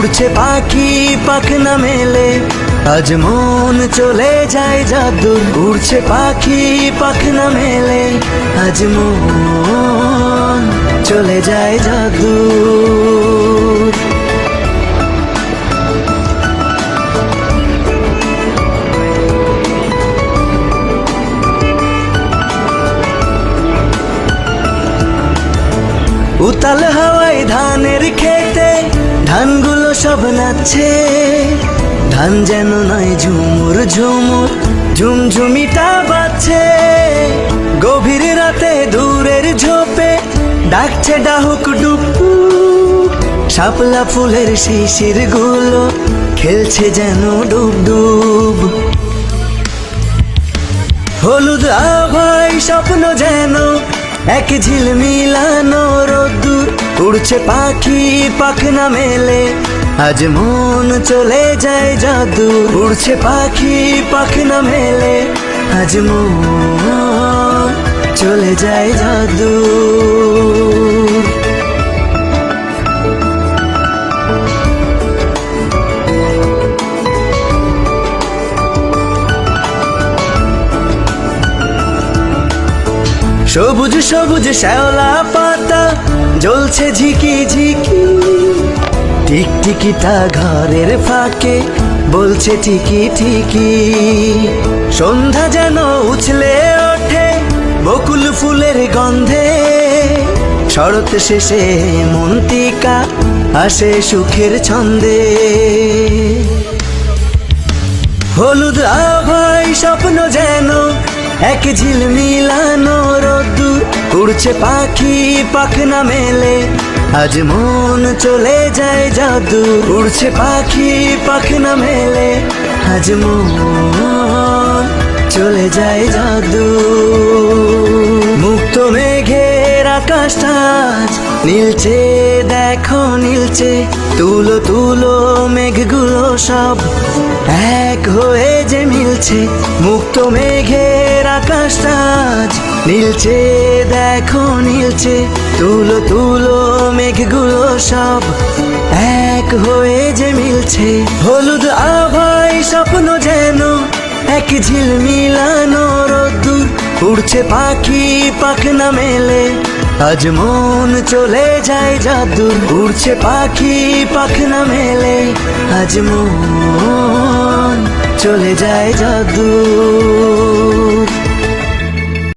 উড়ছে পাখি, পাখনা মেলে। আজ মন চলে যায় জাদুর। উড়ছে পাখি, পাখনা মেলে। আজ মন চলে যায় জাদুর। উতাল হাওয়ায় ধানের খেতে, ধানগুলো সব নাচছে ধান যেন নয় ঝুমুর ঝুমুর, ঝুমঝুমিটা বাজছে। গভীর রাতে দূরের ঝোপে ডাকছে ডাহুক ডুপু শাপলা ফুলের শিশিরগুলো খেলছে যেন ডুব ডুব। হলুদ আভাই স্বপ্ন যেন এক ঝিল মিলানো রোদ্দুর। উড়ছে পাখি পাখনা মেলে আজ মন চলে যায় জাদু, উড়ছে পাখি পাখনা মেলে। আজ মন চলে যায় জাদু। সবুজ সবুজ শ্যাওলা পাতা, জ্বলছে ঝিকি ঝিকি। টিকটিকিটা ঘরের ফাঁকে, বলছে ঠিকি ঠিকি সন্ধ্যা যেন উছলে ওঠে বকুল ফুলের গন্ধে। শরৎ শেষে মন্তিকা আসে সুখের ছন্দে। হলুদ আভাই স্বপ্ন যেন এক ঝিল মিলানো রোদ্দুর, উড়ছে পাখি পাখনা মেলে। আজ মন চলে যায় জাদু উড়ছে পাখি পাখনা মেলে। আজ মন চলে যায় জাদু। আজ নীলচে দেখো নীলচে, তুলো তুলো মেঘগুলো সব। এক হয়ে যে মিলছে মুক্ত মেঘের আকাশ আজ নীলচে দেখো নীলচে, তুলো তুলো মেঘগুলো সব। এক হয়ে যে মিলছে হলুদ আভাই স্বপ্ন যেন, এক ঝিল মিলানো রোদ্দুর। উড়ছে পাখি পাখনা মেলে আজ মন চলে যায় জাদুর উড়ছে পাখি পাখনা মেলে। আজ মন চলে যায় জাদুর।